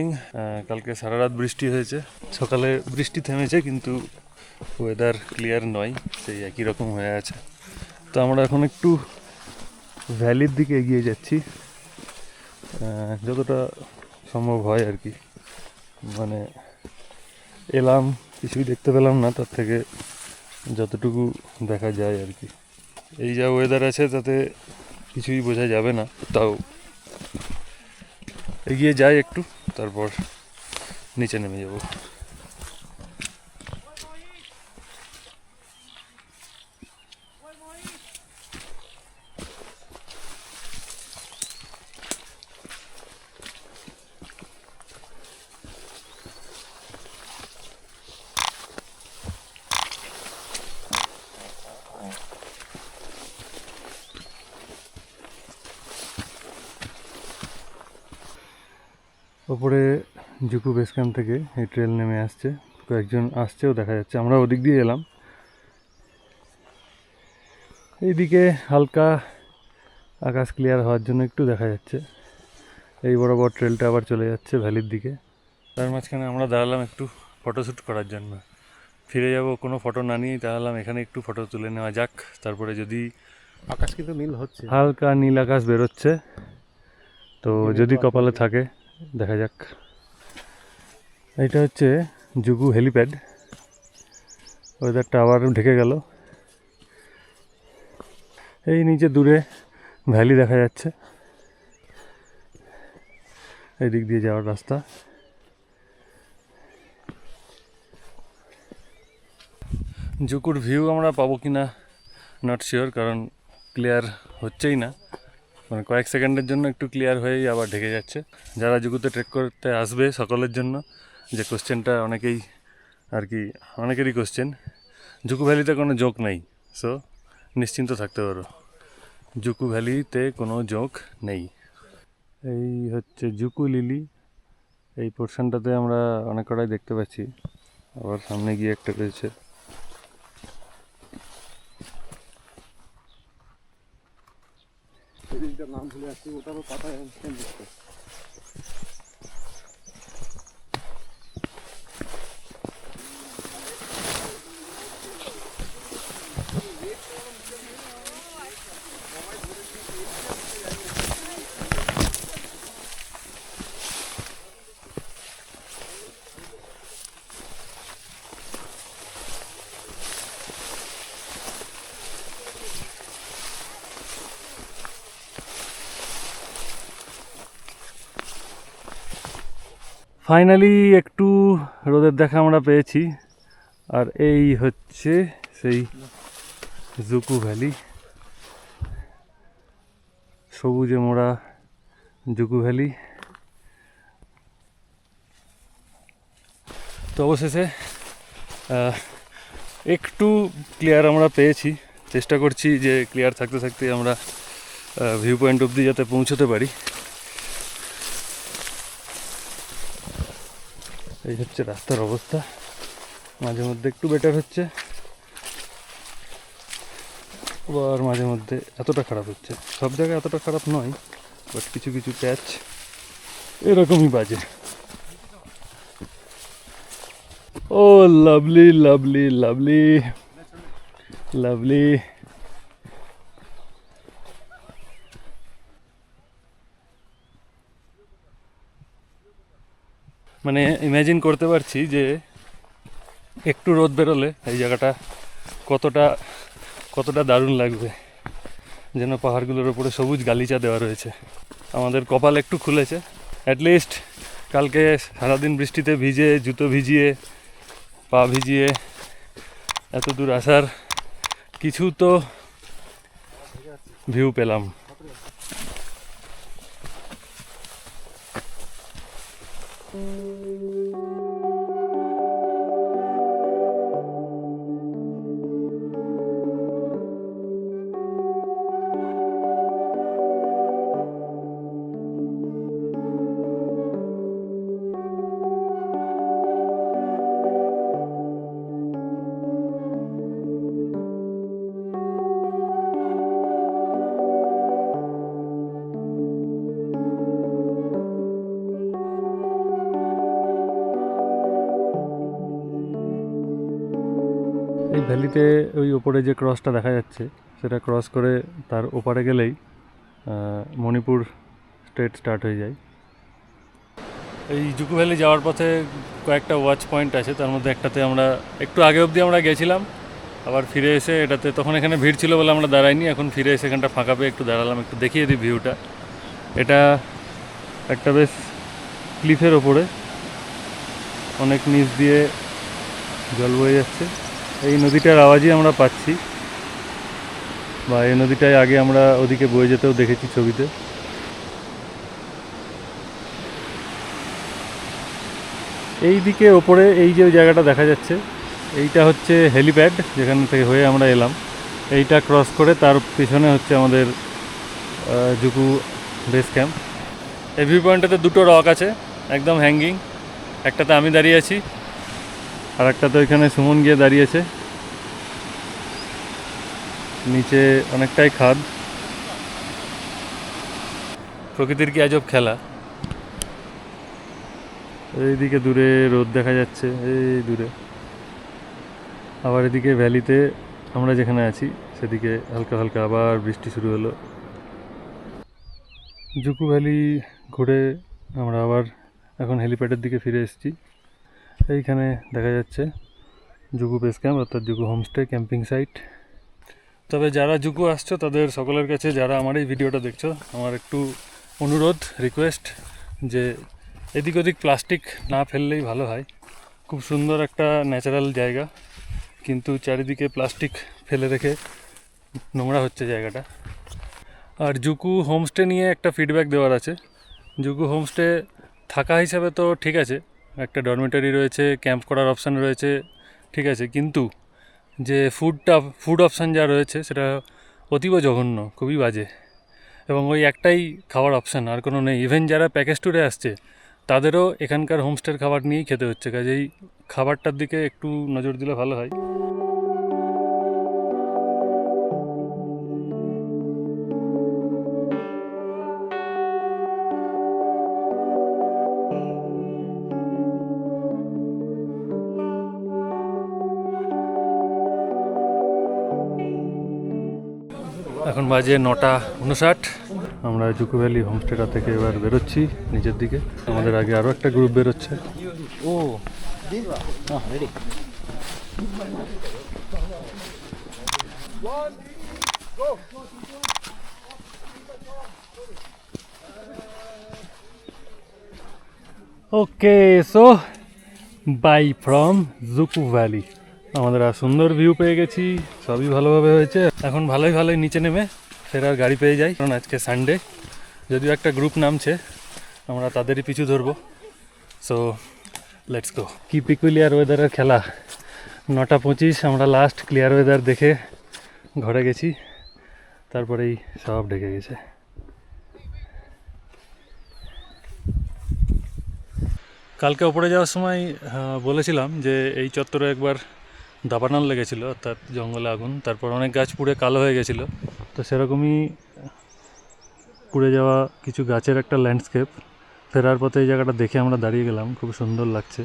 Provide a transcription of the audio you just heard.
আহ, কালকে সারা রাত বৃষ্টি হয়েছে। সকালে বৃষ্টি থেমেছে কিন্তু ওয়েদার ক্লিয়ার নয় সেই একই রকম হয়ে আছে। তো আমরা এখন একটু ভ্যালির দিকে এগিয়ে যাচ্ছি। যতটা সম্ভব হয় আর কি। মানে এলাম কিছুই দেখতে পেলাম না তার থেকে যতটুকু দেখা যায় আর কি। এই যা ওয়েদার আছে তাতে কিছুই বোঝা যাবে না তাও এগিয়ে যাই একটু। তারপর নিচে নেমে যাব। ওপরে জুকু বেস ক্যাম্প থেকে এই ট্রেল নেমে আসছে। কয়েকজন আসছেও দেখা যাচ্ছে। আমরা ওদিক দিয়ে এলাম। এইদিকে হালকা আকাশ ক্লিয়ার হওয়ার জন্য একটু দেখা যাচ্ছে। এই বরাবর ট্রেলটা আবার চলে যাচ্ছে ভ্যালির দিকে। তার মাঝখানে আমরা দাঁড়ালাম একটু ফটোশ্যুট করার জন্য। ফিরে যাব কোনো ফটো না নিয়েই দাঁড়ালাম। এখানে একটু ফটো তুলে নেওয়া যাক। তারপরে যদি আকাশ কিন্তু নীল হচ্ছে। হালকা নীল আকাশ বেরোচ্ছে। তো যদি কপালে থাকে দেখা যাক। এটা হচ্ছে জুগু হেলিপ্যাড। ওয়েদারটা আবার ঢেকে গেল। এই নিচে দূরে ভ্যালি দেখা যাচ্ছে। এই দিক দিয়ে যাওয়ার রাস্তা। জুকুর ভিউ আমরা পাবো কি না নট শিওর কারণ ক্লিয়ার হচ্ছেই না। মানে কয়েক সেকেন্ডের জন্য একটু ক্লিয়ার হয়েই আবার ঢেকে যাচ্ছে। যারা জুগুতে ট্রেক করতে আসবে সকলের জন্য, যে কোশ্চেনটা অনেকেই আর কি, অনেকেরই কোশ্চেন জুকু ভ্যালিতে কোনো জোক নেই সো নিশ্চিন্ত থাকতে পারো। জুকু ভ্যালিতে কোনো জোক নেই। এই হচ্ছে জুকু লিলি। এই পোর্শনটাতে আমরা অনেক কটাই দেখতে পাচ্ছি। আবার সামনে গিয়ে একটা রয়েছে। নাম ভুলে যাচ্ছি ওটারও পাতা সেম ফাইনালি একটু রোদের দেখা আমরা পেয়েছি। আর এই হচ্ছে সেই জুকু ভ্যালি সবুজে মোড়া জুকু ভ্যালি তো অবশেষে একটু ক্লিয়ার আমরা পেয়েছি। চেষ্টা করছি যে ক্লিয়ার থাকতে থাকতে আমরা ভিউ পয়েন্ট অবধি যাতে পৌঁছতে পারি। এই হচ্ছে রাস্তার অবস্থা। মাঝে মধ্যে একটু বেটার হচ্ছে। আবার মাঝে মধ্যে এতটা খারাপ হচ্ছে। সব জায়গায় এতটা খারাপ নয় বাট কিছু কিছু প্যাচ এরকমই বাজে। ও লাভলি লাভলি লাভলি লাভলি মানে ইমাজিন করতে পারছি যে একটু রোদ বেরোলে এই জায়গাটা কতটা কতটা দারুণ লাগবে যেন পাহাড়গুলোর ওপরে সবুজ গালিচা দেওয়া রয়েছে আমাদের কপাল একটু খুলেছে অ্যাটলিস্ট কালকে সারাদিন বৃষ্টিতে ভিজে, জুতো ভিজিয়ে, পা ভিজিয়ে এত দূর আসার কিছু তো ভিউ পেলাম Thank mm -hmm. you. ভ্যালিতে ওই ওপরে যে ক্রসটা দেখা যাচ্ছে, সেটা ক্রস করে তার ওপারে গেলেই মণিপুর স্টেট স্টার্ট হয়ে যায়। এই জুকু ভ্যালি যাওয়ার পথে কয়েকটা ওয়াচ পয়েন্ট আছে, তার মধ্যে একটাতে আমরা একটু আগে অবধি আমরা গেছিলাম, আবার ফিরে এসে এটাতে তখন এখানে ভিড় ছিল বলে আমরা দাঁড়াইনি, এখন ফিরে এসে এখানটা ফাঁকা পেয়ে একটু দাঁড়ালাম, একটু দেখিয়ে দিই ভিউটা। এটা একটা বেশ ক্লিফের ওপরে, অনেক নিচ দিয়ে জল বয়ে যাচ্ছে। এই নদীটার আওয়াজই আমরা পাচ্ছি। বা এই নদীটায় আগে আমরা ওদিকে বয়ে যেতেও দেখেছি ছবিতে। এই দিকে ওপরে এই যে জায়গাটা দেখা যাচ্ছে, এইটা হচ্ছে হেলিপ্যাড যেখান থেকে হয়ে আমরা এলাম। এইটা ক্রস করে তার পিছনে হচ্ছে আমাদের জুকু বেস ক্যাম্প। এই ভিউ পয়েন্টটাতে দুটো রক আছে, একদম হ্যাঙ্গিং একটাতে আমি দাঁড়িয়ে আছি। আর একটা তো এখানে সুমন গিয়ে দাঁড়িয়েছে। নিচে অনেকটাই খাদ। প্রকৃতির কি আজব খেলা? এইদিকে দূরে রোদ দেখা যাচ্ছে এই দূরে। আবার এদিকে ভ্যালিতে আমরা যেখানে আছি সেদিকে হালকা হালকা আবার বৃষ্টি শুরু হলো। জুকু ভ্যালি ঘুরে আমরা আবার এখন হেলিপ্যাডের দিকে ফিরে এসেছি। এইখানে দেখা যাচ্ছে জুগু বেস ক্যাম্প অর্থাৎ জুকু হোমস্টে ক্যাম্পিং সাইট তবে যারা জুকু আসছো, তাদের সকলের কাছে যারা আমার এই ভিডিওটা দেখছ, আমার একটু অনুরোধ রিকোয়েস্ট যে এদিক ওদিক প্লাস্টিক না ফেললেই ভালো হয়। খুব সুন্দর একটা ন্যাচারাল জায়গা, কিন্তু চারিদিকে প্লাস্টিক ফেলে রেখে নোংরা হচ্ছে জায়গাটা। আর জুকু হোমস্টে নিয়ে একটা ফিডব্যাক দেওয়ার আছে। জুকু হোমস্টে থাকা হিসাবে তো ঠিক আছে একটা ডরমেটারি রয়েছে ক্যাম্প করার অপশান রয়েছে, ঠিক আছে। কিন্তু যে ফুডটা ফুড অপশান যা রয়েছে সেটা অতীব জঘন্য, খুবই বাজে। এবং ওই একটাই খাওয়ার অপশান আর কোনো নেই। ইভেন যারা প্যাকেজ ট্যুরে আসছে, তাদেরও এখানকার হোমস্টের খাবার নিয়েই খেতে হচ্ছে। কাজেই খাবারটার দিকে একটু নজর দিলে ভালো হয়। বাজে নটা উনষাট। আমরা জুকু ভ্যালি হোমস্টেটা থেকে এবার বেরোচ্ছি নিচের দিকে। আমাদের আগে আরও একটা গ্রুপ বেরোচ্ছে। ও okay so bye from Dzukou valley আমাদের আর সুন্দর ভিউ পেয়ে গেছি সবই ভালোভাবে হয়েছে। এখন ভালোই ভালোই নিচে নেমে। ফেরার গাড়ি পেয়ে যাই। কারণ আজকে সানডে যদিও একটা গ্রুপ নামছে আমরা তাদেরই পিছু ধরবো। সো লেটস গো কি পিকুলিয়ার ওয়েদারের খেলা? নটা পঁচিশ আমরা লাস্ট ক্লিয়ার ওয়েদার দেখে ঘরে গেছি। তারপরেই সব ঢেকে গেছে। কালকে ওপরে যাওয়ার সময় বলেছিলাম যে এই চত্বরে একবার দাবানল লেগেছিল অর্থাৎ জঙ্গলে আগুন। তারপর অনেক গাছ পুড়ে কালো হয়ে গেছিল। তো সেরকমই পুড়ে যাওয়া কিছু গাছের একটা ল্যান্ডস্কেপ ফেরার পথে এই জায়গাটা দেখে আমরা দাঁড়িয়ে গেলাম, খুব সুন্দর লাগছে।